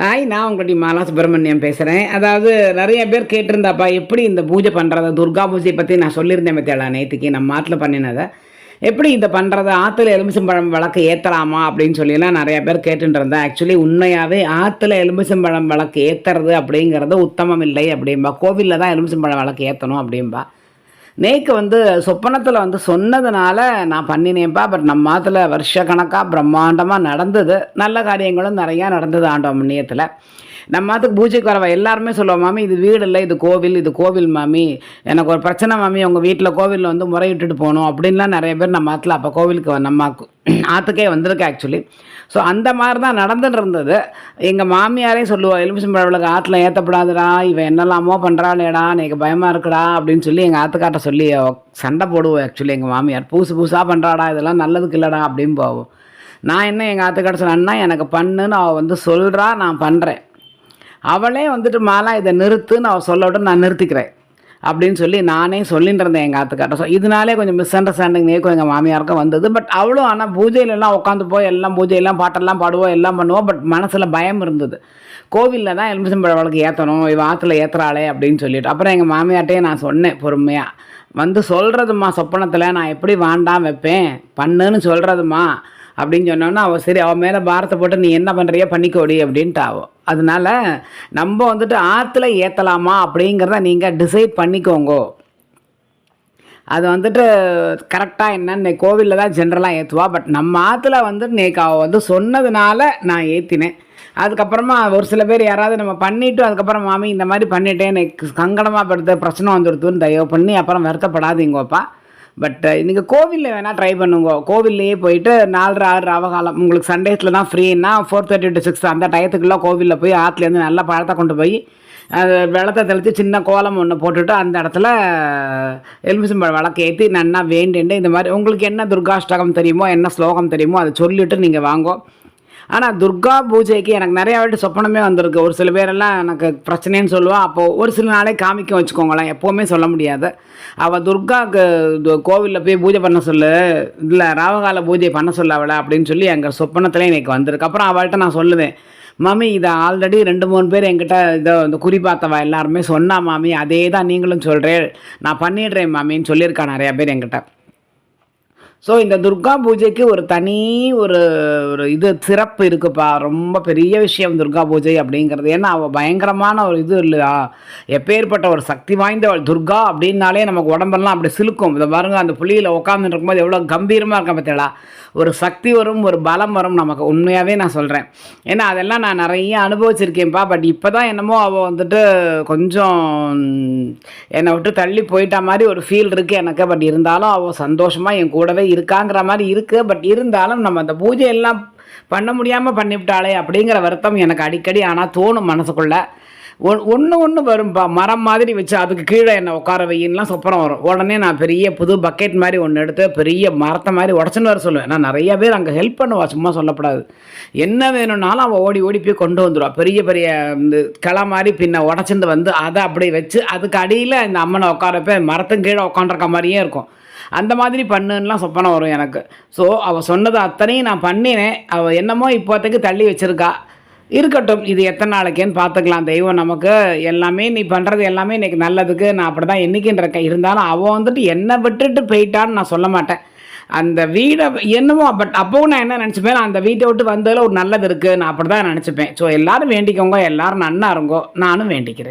Hi நான் உங்களுடைய மாலா சுப்பிரமணியம் பேசுகிறேன் அதாவது நிறைய பேர் கேட்டிருந்தாப்பா எப்படி இந்த பூஜை பண்ணுறதை துர்கா பூஜை பற்றி நான் சொல்லியிருந்தேன் பத்தியாளா நேற்றுக்கு நம்ம ஆற்றுல பண்ணினதை. எப்படி இதை பண்ணுறது ஆற்றுல எலுமிச்சம்பழம் விளக்கு ஏற்றலாமா அப்படின்னு சொல்லிலாம் நிறைய பேர் கேட்டுட்டு இருந்தேன் ஆக்சுவலி உண்மையாகவே ஆற்றுல எலுமிச்சம்பழம் விளக்கு ஏற்றுறது அப்படிங்கிறது உத்தமம் இல்லை அப்படின்பா கோவிலில் தான் எலுமிச்சம்பழம் விளக்கு ஏற்றணும் அப்படின்பா நேக்கு வந்து சொப்பனத்தில் வந்து சொன்னதுனால நான் பண்ணினேன்ப்பா பட் நம்ம மாதத்தில் வருஷ கணக்காக பிரம்மாண்டமாக நடந்தது. நல்ல காரியங்களும் நிறையா நடந்தது ஆண்டோம் முன்னியத்தில். நம்ம மாத்துக்கு பூஜைக்கு வரவா எல்லாருமே சொல்லுவோம் மாமி இது வீடு இல்லை இது கோவில் இது கோவில் மாமி. எனக்கு ஒரு பிரச்சனை மாமி உங்கள் வீட்டில் கோவிலில் வந்து முறையிட்டுட்டு போகணும். அப்படின்லாம் நிறைய பேர் நம்ம மாத்தில் அப்போ கோவிலுக்கு நம்ம ஆற்றுக்கே வந்திருக்கு ஆக்சுவலி ஸோ அந்த மாதிரி தான் நடந்துட்டு இருந்தது. எங்கள் மாமியாரே சொல்லுவாள் எலுமிச்சம்பழவளுக்கு ஆற்றுல ஏற்றப்படாதுடா இவன் என்னெல்லாமோ பண்ணுறாளேடா எனக்கு பயமாக இருக்குடா அப்படின்னு சொல்லி எங்கள் ஆத்துக்காட்ட சொல்லி சண்டை போடுவோம் ஆக்சுவலி எங்கள் மாமியார். புதுசு புதுசாக பண்ணுறாடா இதெல்லாம் நல்லதுக்கு இல்லைடா அப்படின்னு போவோம். நான் என்ன எங்கள் ஆற்றுக்காட்ட சொன்னேன்னா எனக்கு பண்ணுன்னு அவள் வந்து சொல்கிறா நான் பண்ணுறேன் அவளே வந்துட்டு மாலா இதை நிறுத்துன்னு அவள் சொல்லட்டும் நான் நிறுத்திக்கிறேன். அப்படின்னு சொல்லி நானே சொல்லிட்டு இருந்தேன் எங்கள் ஆத்துக்காட்ட ஸோ இதனாலே கொஞ்சம் மிஸ் அண்டர்ஸ்டாண்டிங் நேக்கும் எங்கள் மாமியாருக்கும் வந்தது. பட் அவளும் ஆனால் பூஜையிலலாம் உட்காந்து போய் எல்லாம் பூஜையெல்லாம் பாட்டெல்லாம் பாடுவோம் எல்லாம் பண்ணுவோம் பட் மனசில் பயம் இருந்தது. கோவிலில் தான் எலுமிச்சம்பழ வழக்கு ஏற்றணும் இவ ஆற்றுல ஏற்றுறாளே அப்படின்னு சொல்லிட்டு. அப்புறம் எங்கள் மாமியார்ட்டே நான் சொன்னேன் பொறுமையாக வந்து சொல்கிறதுமா சொப்பனத்தில் நான் எப்படி வாண்டாம் வைப்பேன்? பண்ணுன்னு சொல்கிறதுமா அப்படின்னு சொன்னோன்னா அவள் சரி அவள் மேலே பாரத்தை போட்டு நீ என்ன பண்ணுறியோ பண்ணிக்கோடி அப்படின்ட்டு ஆகும் அதனால நம்ம வந்துட்டு ஆற்றுல ஏற்றலாமா அப்படிங்கிறத நீங்கள் டிசைட் பண்ணிக்கோங்க. அது வந்துட்டு கரெக்டாக என்னன்னு கோவிலில் தான் ஜென்ரலாக ஏற்றுவா பட் நம்ம ஆற்றுல வந்து நேக்கு அவள் வந்து சொன்னதுனால நான் ஏற்றினேன் அதுக்கப்புறமா ஒரு சில பேர் யாராவது நம்ம பண்ணிவிட்டு அதுக்கப்புறம் மாமி இந்த மாதிரி பண்ணிட்டேன் எனக்கு சங்கடமாக படுத்து பிரச்சனை வந்துடுதுன்னு தயவு பண்ணி அப்புறம் வருத்தப்படாதீங்கப்பா. பட் uh, நீங்கள் கோவிலில் வேணால் ட்ரை பண்ணுங்க. கோவில்லையே போயிட்டு நாலரை ஆறு அவகாலம் உங்களுக்கு சண்டேஸில் தான் ஃப்ரீன்னா ஃபோர் தேர்ட்டி டு சிக்ஸ் அந்த டயத்துக்குள்ளே கோவிலில் போய் ஆற்றுலேருந்து நல்லா பழத்தை கொண்டு போய் அது வெள்ளத்தை தெளித்து சின்ன கோலம் ஒன்று போட்டுட்டு அந்த இடத்துல எலுமிச்சம்பழம் விளக்கு ஏற்றி நன்னா வேண்டிண்டு இந்த மாதிரி. உங்களுக்கு என்ன துர்காஷ்டகம் தெரியுமோ என்ன ஸ்லோகம் தெரியுமோ அதை சொல்லிவிட்டு நீங்கள் வாங்கோ. ஆனால் துர்கா பூஜைக்கு எனக்கு நிறைய வாட்டி சொப்பனமே வந்திருக்கு. ஒரு சில பேரெல்லாம் எனக்கு பிரச்சனைன்னு சொல்லுவாள் அப்போது ஒரு சில நாளே காமிக்க வச்சுக்கோங்களேன். எப்போவுமே சொல்ல முடியாது. அவள் துர்காவுக்கு கோவிலில் போய் பூஜை பண்ண சொல்லு. இல்லை ராவகால பூஜை பண்ண சொல்ல அவளை அப்படின்னு சொல்லி எங்கள் சொப்பனத்தில் எனக்கு வந்திருக்கு. அப்புறம் அவள்கிட்ட நான் சொல்லுவேன் மாமி இதை ஆல்ரெடி ரெண்டு மூணு பேர் என்கிட்ட இதை இந்த குறி எல்லாருமே சொன்னா மாமி. அதே தான் நீங்களும் சொல்கிறேன் நான் பண்ணிடுறேன் மாமின்னு சொல்லியிருக்கா நிறையா பேர் என்கிட்ட. ஸோ இந்த துர்கா பூஜைக்கு ஒரு தனி ஒரு ஒரு இது சிறப்பு இருக்குப்பா. ரொம்ப பெரிய விஷயம் துர்கா பூஜை அப்படிங்கிறது. ஏன்னா அவள் பயங்கரமான ஒரு இது இல்லையா? எப்பேற்பட்ட ஒரு சக்தி வாய்ந்தவள் துர்கா அப்படின்னாலே நமக்கு உடம்பெல்லாம் அப்படி சிலுக்கும். இதை பாருங்க அந்த புள்ளியில் உட்காந்துட்டு இருக்கும்போது எவ்வளோ கம்பீரமாக இருக்க பார்த்தீங்களா ஒரு சக்தி வரும் ஒரு பலம் வரும் நமக்கு. உண்மையாகவே நான் சொல்கிறேன் ஏன்னா அதெல்லாம் நான் நிறைய அனுபவிச்சிருக்கேன்ப்பா. பட் இப்போ தான் என்னமோ அவள் வந்துட்டு கொஞ்சம் என்னை விட்டு தள்ளி போயிட்ட மாதிரி ஒரு ஃபீல் இருக்குது எனக்கு. பட் இருந்தாலும் அவள் சந்தோஷமாக என் கூடவே இருக்காங்கிற மாதிரி இருக்குது பட் இருந்தாலும் நம்ம அந்த பூஜை எல்லாம் பண்ண முடியாமல் பண்ணிவிட்டாளே அப்படிங்கிற வருத்தம் எனக்கு அடிக்கடி ஆனால் தோணும் மனசுக்குள்ளே. ஒன் ஒன்று ஒன்று வரும்பா மரம் மாதிரி வச்சு அதுக்கு கீழே என்னை உட்கார வையின்லாம் சொப்பனம் வரும். உடனே நான் பெரிய புது பக்கெட் மாதிரி ஒன்று எடுத்து பெரிய மரத்தை மாதிரி உடச்சுன்னு வர சொல்லுவேன். நான் நிறைய பேர் அங்கே ஹெல்ப் பண்ணுவா சும்மா சொல்லப்படாது. என்ன வேணும்னாலும் அவள் ஓடி ஓடி போய் கொண்டு வந்துடுவா பெரிய பெரிய இந்த கிளை மாதிரி பின்ன உடச்சிட்டு வந்து அதை அப்படியே வச்சு அதுக்கு அடியில் இந்த அம்மனை உட்காரப்ப மரத்தும் கீழே உட்காந்துருக்க மாதிரியே இருக்கும். அந்த மாதிரி பண்ணுன்னெலாம் சொப்பனம் வரும் எனக்கு. ஸோ அவள் சொன்னது அத்தனையும் நான் பண்ணினேன். அவள் என்னமோ இப்போதைக்கு தள்ளி வச்சுருக்கா. இருக்கட்டும் இது எத்தனை நாளைக்கேன்னு பார்த்துக்கலாம் தெய்வம் நமக்கு. எல்லாமே நீ பண்ணுறது எல்லாமே இன்றைக்கி நல்லதுக்கு. நான் அப்படி தான் என்னைக்குன்னு இருக்கேன். இருந்தாலும் அவள் வந்துட்டு என்னை விட்டுட்டு போயிட்டான்னு நான் சொல்ல மாட்டேன். அந்த வீடை என்னமோ பட் அப்போவும் நான் என்ன நினச்சிப்பேன்? அந்த வீட்டை விட்டு வந்ததில் ஒரு நல்லது இருக்குது நான் அப்படி தான் நினச்சிப்பேன். ஸோ எல்லோரும் வேண்டிக்கோங்க. எல்லாரும் நன்னா இருங்கோ. நானும் வேண்டிக்கிறேன்.